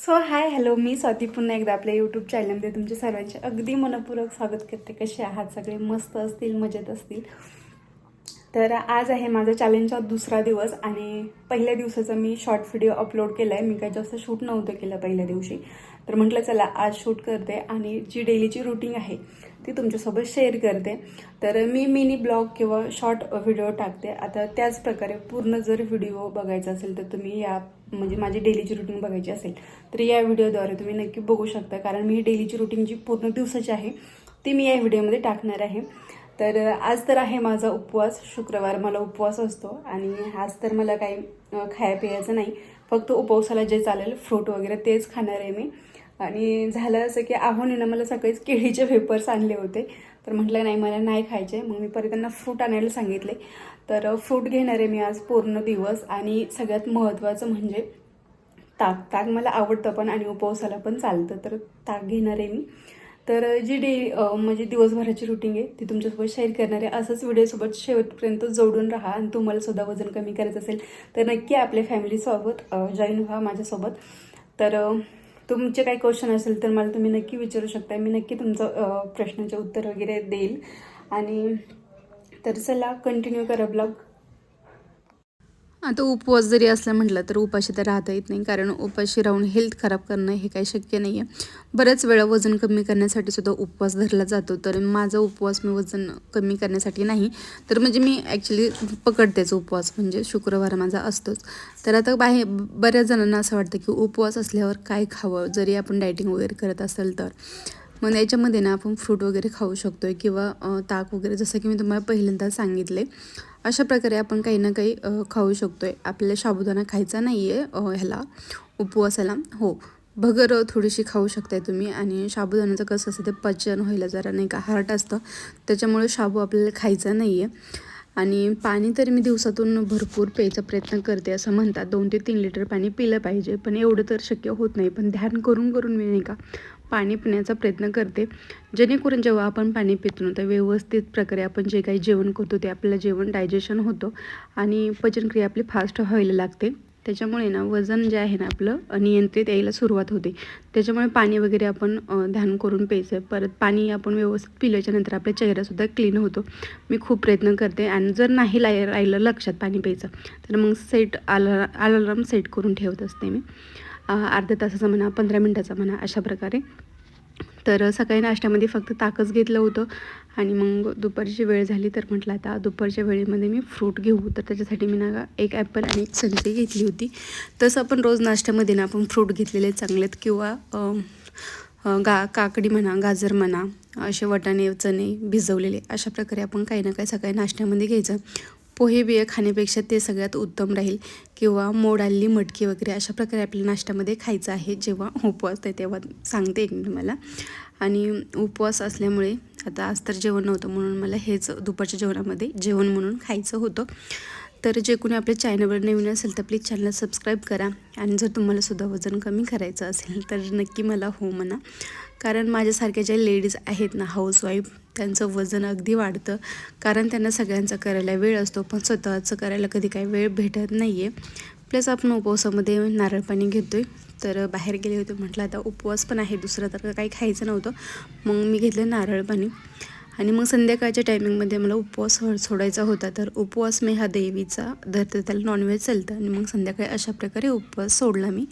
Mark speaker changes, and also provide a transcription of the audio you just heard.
Speaker 1: So hi hello मी स्वाती. पुन्हा एकदा आपल्या यूट्यूब चॅनलमध्ये तुमच्या सर्वांचे अगदी मनपूर्वक स्वागत करते. कसे आहात? सगळे मस्त असतील मजेत असतील? तर आज आहे माझा चॅलेंजचा दुसरा दिवस आणि पहिल्या दिवसाचा मी शॉर्ट व्हिडिओ अपलोड केला आहे मी काही जास्त शूट नव्हतं केलं पहिल्या दिवशी. तर म्हटलं चला आज शूट करते आणि जी डेलीची रुटीन आहे ती तुमच्यासोबत शेअर करते. तर मी मिनी ब्लॉग किंवा शॉर्ट व्हिडिओ टाकते. आता त्याच प्रकारे पूर्ण जर व्हिडिओ बघायचा असेल तर तुम्ही या म्हणजे माझी डेलीची रुटीन बघायची असेल तर या व्हिडिओद्वारे तुम्ही नक्की बघू शकता. कारण मी डेलीची रुटीन जी पूर्ण दिवसाची आहे ती मी या व्हिडिओमध्ये टाकणार आहे. तर आज तर आहे माझा उपवास. शुक्रवार मला उपवास असतो आणि आज तर मला काही खाया प्यायचं नाही. फक्त उपवासाला जे चालेल फ्रूट वगैरे तेच खाणार आहे मी. आणि झालं असं की आहोनीनं मला सकाळीच केळीचे पेपर्स आणले होते. तर म्हटलं नाही मला नाही खायचे. मग मी परत त्यांना फ्रूट आणायला सांगितले. तर फ्रूट घेणार आहे मी आज पूर्ण दिवस. आणि सगळ्यात महत्त्वाचं म्हणजे ताक. ताक मला आवडतं पण आणि उपवासाला पण चालतं. तर ताक घेणार आहे मी. तर जी डे म्हणजे दिवसभराची रुटीन आहे ती तुमच्यासोबत शेअर करणार आहे. असंच व्हिडिओसोबत शेवटपर्यंत जोडून राहा आणि तुम्हाला सुद्धा वजन कमी करायचं असेल तर नक्की आपल्या फॅमिलीसोबत जॉईन व्हा माझ्यासोबत. तर तुमचे काही क्वेश्चन असेल तर मला तुम्ही नक्की विचारू शकता मी नक्की तुमचं प्रश्नाचे उत्तर वगैरे देईल. आणि तर चला कंटिन्यू करा ब्लॉग
Speaker 2: आता उपवास जरी असला म्हटलं तर उपाशी तर राहता येत नाही. कारण उपाशी राहून हेल्थ खराब करणं हे काही शक्य नाही आहे बऱ्याच वेळा वजन कमी करण्यासाठी सुद्धा उपवास धरला जातो. तर माझा उपवास मी वजन कमी करण्यासाठी नाही. तर म्हणजे मी ॲक्च्युली पकडतेच उपवास. म्हणजे शुक्रवार माझा असतोच. तर आता बाहेर बऱ्याच जणांना असं वाटतं की उपवास असल्यावर काय खावं? जरी आपण डायटिंग वगैरे करत असेल तर. मग याच्यामध्ये ना आपण फ्रूट वगैरे खाऊ शकतो आहे किंवा ताक वगैरे जसं की मी तुम्हाला पहिल्यांदा सांगितले अशा प्रकारे आपण काही ना काही खाऊ शकतो आहे आपल्याला साबुदाणा खायचा नाही आहे ह्याला उपवासाला. हो भगर थोडीशी खाऊ शकताय तुम्ही आणि साबुदाण्याचं कसं असतं ते पचन व्हायला जरा नाही का हार्ट असतं त्याच्यामुळे शाबू आपल्याला खायचा नाही आहे आणि पाणी तर मी दिवसातून भरपूर प्यायचा प्रयत्न करते असं म्हणतात. दोन ते तीन लिटर पाणी पिलं पाहिजे पण एवढं तर शक्य होत नाही. पण ध्यान करून करून मी नाही का पाणी पिण्याचा प्रयत्न करते. जेणेकरून जेव्हा आपण पाणी पितो तर व्यवस्थित प्रकारे आपण जे काही जेवण करतो ते आपल्याला जेवण डायजेशन होतं आणि पचनक्रिया आपली फास्ट व्हायला लागते. त्याच्यामुळे ना वजन जे आहे ना आपलं नियंत्रित यायला सुरुवात होते. त्याच्यामुळे पाणी वगैरे आपण ध्यान करून प्यायचं. आहे परत पाणी आपण व्यवस्थित पिल्याच्यानंतर आपला चेहरासुद्धा क्लीन होतो. मी खूप प्रयत्न करते आणि जर नाही लाय राहिलं लक्षात पाणी प्यायचं तर मग सेट आला अलार्म सेट करून ठेवत असते मी. अर्ध्या तासाचा म्हणा पंधरा मिनटाचा म्हणा अशा प्रकारे. तर सकाळी नाश्त्यामध्ये फक्त ताकच घेतलं होतं. आणि मग दुपारची वेळ झाली तर म्हटलं आता दुपारच्या वेळेमध्ये मी फ्रूट घेऊ. तर त्याच्यासाठी मी ना एक ॲपल आणि एक संत्री घेतली होती. तसं आपण रोज नाश्त्यामध्ये ना आपण फ्रूट घेतलेले चांगलेत किंवा गा काकडी म्हणा गाजर म्हणा असे वटाणे चणे भिजवलेले अशा प्रकारे आपण काही ना काही सकाळी नाश्त्यामध्ये घ्यायचं. पोहे बिये खाण्यापेक्षा ते सगळ्यात उत्तम राहील किंवा मोड आलेली मटकी वगैरे अशा प्रकारे आपल्या नाश्त्यामध्ये खायचं आहे जेव्हा उपवास आहे तेव्हा सांगते एक मी तुम्हाला. आणि उपवास असल्यामुळे आता आज तर जेवण नव्हतं म्हणून मला हेच दुपारच्या जेवणामध्ये जेवण म्हणून खायचं होतं. तर जे कोणी आपल्या चॅनलवर नवीन असेल तर प्लीज चॅनल सबस्क्राईब करा. आणि जर तुम्हाला सुद्धा वजन कमी करायचं असेल तर नक्की मला हो म्हणा. कारण माझ्यासारख्या ज्या लेडीज आहेत ना हाऊसवाईफ त्यांचं वजन अगदी वाढतं. कारण त्यांना सगळ्यांचा करायला वेळ असतो पण स्वतःचं करायला कधी काही वेळ भेटत नाही आहे प्लस आपण उपवासामध्ये नारळ पाणी घेतो आहे तर बाहेर गेले होते म्हटलं आता उपवास पण आहे दुसरं तर काही खायचं नव्हतं. मग मी घेतलं नारळ पाणी आणि मग संध्याकाळच्या टायमिंगमध्ये मला उपवास हो- सोडायचा होता. तर उपवास मी हा देवीचा धरते त्याला नॉनव्हेज चालतं. आणि मग संध्याकाळी अशा प्रकारे उपवास सोडला मी.